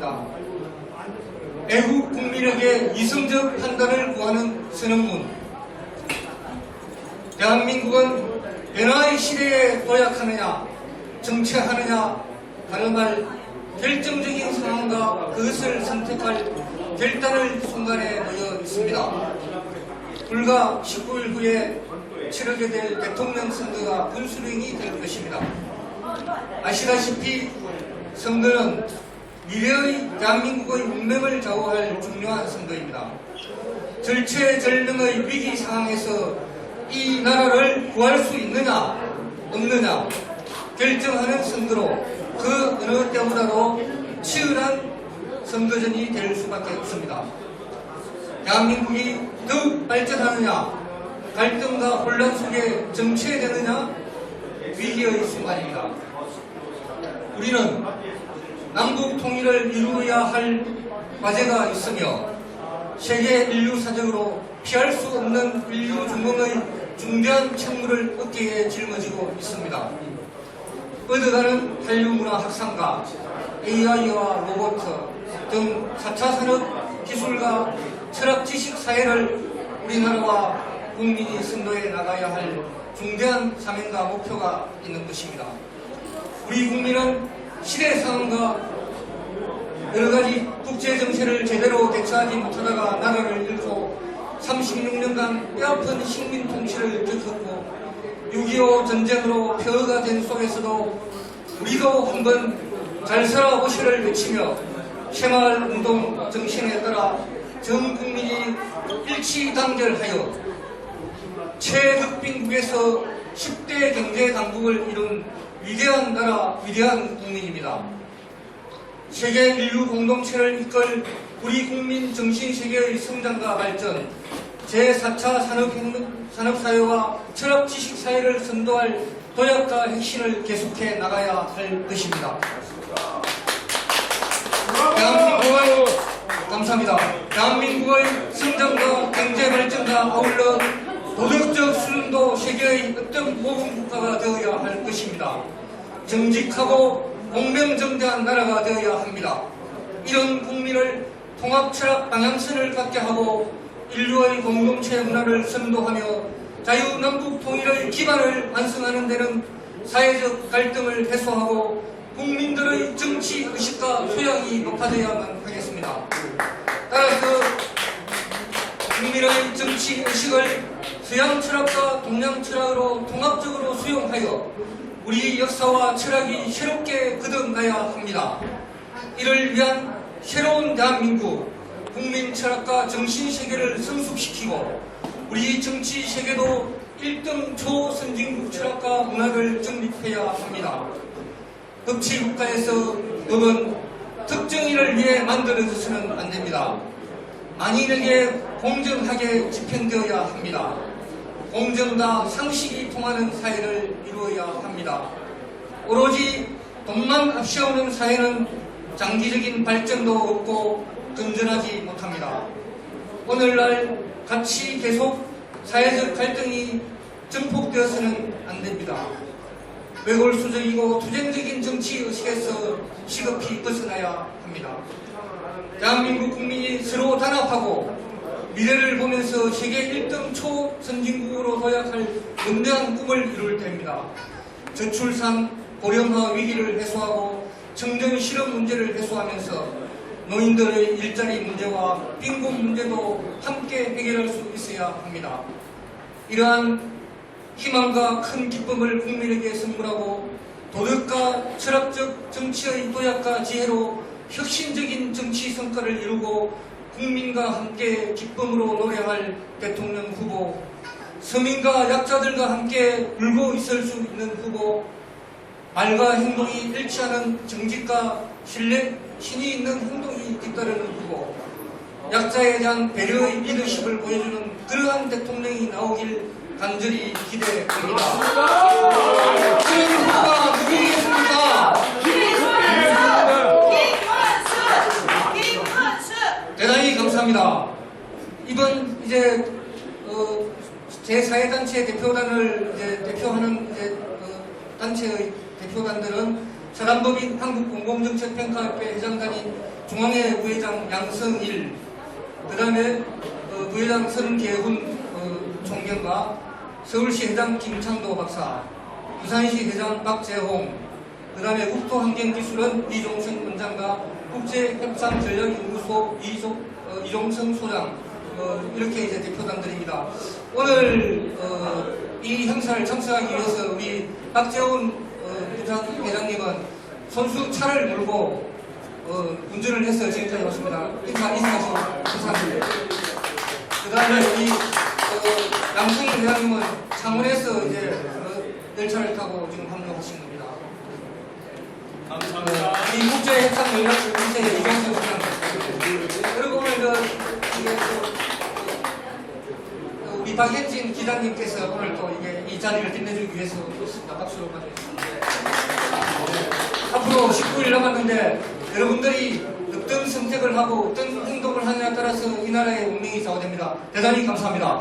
있습니다. 애국 국민에게 이성적 판단을 구하는 선언문. 대한민국은 변화의 시대에 도약하느냐, 정체하느냐, 다른 말 결정적인 상황과 그것을 선택할 결단을 순간에 놓여 있습니다. 불과 19일 후에 치르게 될 대통령 선거가 분수령이 될 것입니다. 아시다시피 선거는 미래의 대한민국의 운명을 좌우할 중요한 선거입니다. 절체절명의 위기 상황에서 이 나라를 구할 수 있느냐 없느냐 결정하는 선거로 그 어느 때보다도 치열한 선거전이 될 수밖에 없습니다. 대한민국이 더욱 발전하느냐 갈등과 혼란 속에 정체되느냐 위기의 순간입니다. 우리는 남북 통일을 이루어야 할 과제가 있으며 세계 인류사적으로 피할 수 없는 인류 중공의 중대한 책무를 어깨에 짊어지고 있습니다. 뻗어가는 한류문화 확산과 AI와 로봇 등 4차 산업 기술과 철학 지식 사회를 우리나라와 국민이 선도해 나가야 할 중대한 사명과 목표가 있는 것입니다. 우리 국민은 시대 상황과 여러 가지 국제 정세를 제대로 대처하지 못하다가 나라를 잃고 36년간 뼈아픈 식민 통치를 겪었고 6.25 전쟁으로 폐허가 된 속에서도 우리도 한번 잘 살아보시를 외치며 새마을 운동 정신에 따라 전 국민이 일치단결하여 최극빈국에서 10대 경제 강국을 이룬 위대한 나라, 위대한 국민입니다. 세계 인류 공동체를 이끌 우리 국민 정신세계의 성장과 발전, 제4차 산업혁명, 산업사회와 철학 지식사회를 선도할 도약과 혁신을 계속해 나가야 할 것입니다. 대한민국의 감사합니다. 대한민국의 성장과 경제 발전과 아울러 세계의 어떤 모범 국가가 되어야 할 것입니다. 정직하고 공명정대한 나라가 되어야 합니다. 이런 국민을 통합 철학 방향선을 갖게 하고 인류의 공동체 문화를 선도하며 자유남북 통일의 기반을 완성하는 데는 사회적 갈등을 해소하고 국민들의 정치 의식과 소양이 높아져야만 하겠습니다. 따라서 국민의 정치 의식을 서양 철학과 동양 철학으로 통합적으로 수용하여 우리 역사와 철학이 새롭게 거듭나야 합니다. 이를 위한 새로운 대한민국 국민 철학과 정신 세계를 성숙시키고 우리 정치 세계도 1등 초선진국 철학과 문화를 정립해야 합니다. 법치 국가에서 법은 특정인을 위해 만들어져서는 안 됩니다. 만인에게 공정하게 집행되어야 합니다. 공정과 상식이 통하는 사회를 이루어야 합니다. 오로지 돈만 앞세우는 사회는 장기적인 발전도 없고 건전하지 못합니다. 오늘날 같이 계속 사회적 갈등이 증폭되어서는 안 됩니다. 외골수적이고 투쟁적인 정치 의식에서 시급히 벗어나야 합니다. 대한민국 국민이 서로 단합하고 미래를 보면서 세계 1등 초선진국으로 도약할 원대한 꿈을 이룰 때입니다. 저출산, 고령화 위기를 해소하고 청정 실업 문제를 해소하면서 노인들의 일자리 문제와 빈곤 문제도 함께 해결할 수 있어야 합니다. 이러한 희망과 큰 기쁨을 국민에게 선물하고 도덕과 철학적 정치의 도약과 지혜로 혁신적인 정치 성과를 이루고 국민과 함께 기쁨으로 노래할 대통령 후보, 서민과 약자들과 함께 울고 있을 수 있는 후보, 말과 행동이 일치하는 정직과 신뢰, 신이 있는 행동이 뒤따르는 후보, 약자에 대한 배려의 리더십을 보여주는 그러한 대통령이 나오길 간절히 기대됩니다. 그런 후보가 누구겠습니까? 대단히 감사합니다. 이번 이제 어, 제4회단체 대표단을 이제 대표하는 이제 어, 단체의 대표단들은 사단법인 한국공공정책평가협회 회장단인 중앙회 부회장 양성일, 그 다음에 어, 부회장 서른계훈 어, 총경과 서울시 회장 김창도 박사, 부산시 회장 박재홍, 그 다음에 국토환경기술원 이종성 원장과 국제협상전략연구소 이종, 어, 이종성 소장, 어, 이렇게 이제 대표단들입니다. 오늘 어, 이 행사를 참석하기 위해서 우리 박재훈 어, 부장 회장님은 선수 차를 몰고 어, 운전을 해서 지금까지 왔습니다. 인사, 인사하시고 감사합니다. 그 다음에 우리 어, 양승희 회장님은 창원에서 이제 어, 열차를 타고 지금 합류하신 겁니다. 감사합니다. 이 국제 협상 연락연구소의 이경수 소장 그리고 오늘 그 어, 우리 박현진 기자님께서 오늘 또 이게 이 자리를 빛내주기 위해서 오셨습니다. 박수로 맞아주십니다. 앞으로 19일 남았는데 여러분들이 어떤 선택을 하고 어떤 행동을 하느냐에 따라서 이 나라의 운명이 좌우됩니다. 대단히 감사합니다.